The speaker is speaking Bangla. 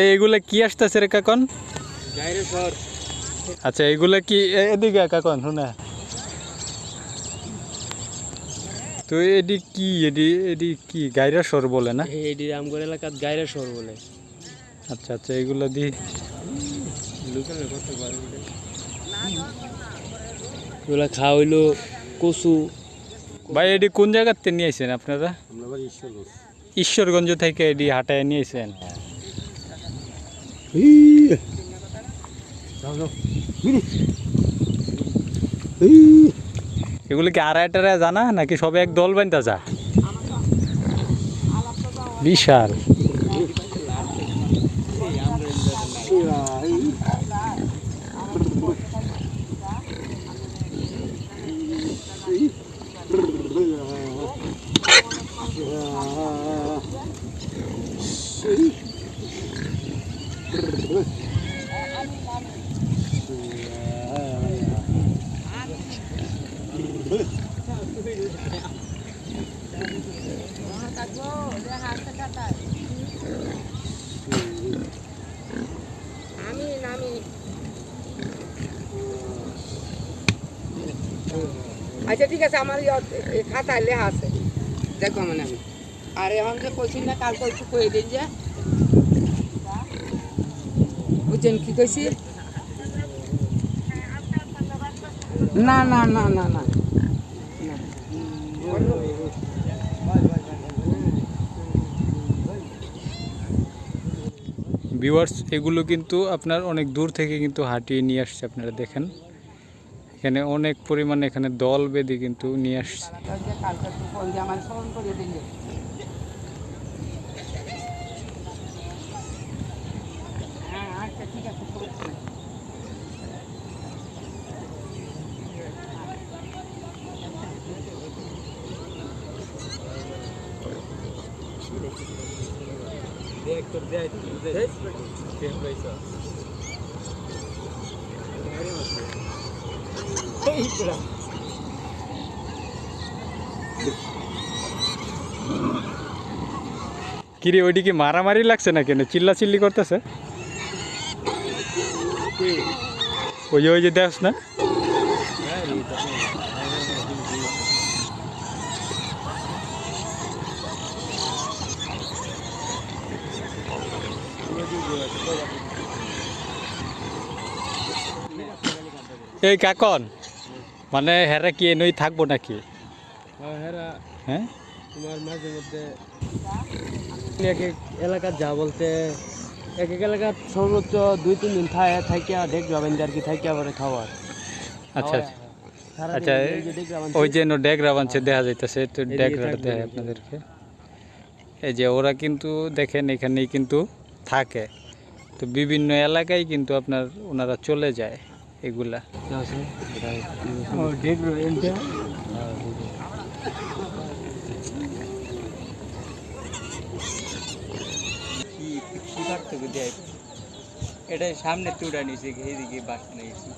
এই এগুলা কি আসতেছে রে কাকন? আচ্ছা এইগুলা কি এদিকে কাকন শুনে তো এডি কি? এডি এডি কি? গাইরা সর বলে না? এইটি আমগর এলাকাত গাইরে সর বলে। আচ্ছা আচ্ছা এগুলা দি। এগুলা খাওয়া হইল কচু। ভাই এডি কোন জায়গাতে নিয়ে আসেন আপনারা? ঈশ্বরগঞ্জ। ঈশ্বরগঞ্জ থেকে এডি হাটায় নিয়ে আসেন এগুলো কি আড়াই টাড়ায় জানা? নাকি সবে এক দল বানতে যা? বিশাল। আচ্ছা ঠিক আছে, আমার এ, খাতায় লেখা আছে। দেখো মানে আমি আর এখন যে কইছি না, কালকে একটু কয়ে দিন যে। বুঝছেন কি কইছি? না না না না। না। ভিউয়ার্স এগুলো কিন্তু আপনার অনেক দূর থেকে কিন্তু হাঁটিয়ে নিয়ে আসছে আপনারা দেখেন। এখানে অনেক পরিমাণে এখানে দল বেঁধে কিন্তু নিয়ে আসছে। ওই যে কিরে ওইদিকে মারামারি লাগছে না কেন চিল্লা চিল্লি করতেছে ওই যে ওই যে দেখছ না। এই কাকন মানে হেরা কি নই থাকব নাকি? হেরা হ্যাঁ? তোমার মাঝে মধ্যে এক এক এলাকার যা বলতে এক এক এলাকার সর্বোচ্চ দুই তিন দিন থাকে থাকিয়া দেখ যাবেন আর কি থাকিয়া পরে খাওয়ার। আচ্ছা আচ্ছা। আচ্ছা ওই যে ডেগরা বানছে দেখা যাইতেছে তো ডেগরাটা এদিকে। আপনাদেরকে। এই যে ওরা কিন্তু দেখেন এখানেই কিন্তু থাকে। তো বিভিন্ন এলাকায় কিন্তু আপনার ওনারা চলে যায়। এগুলা। এটা সামনে তুড়া নিছে এইদিকে বাস নিয়েছি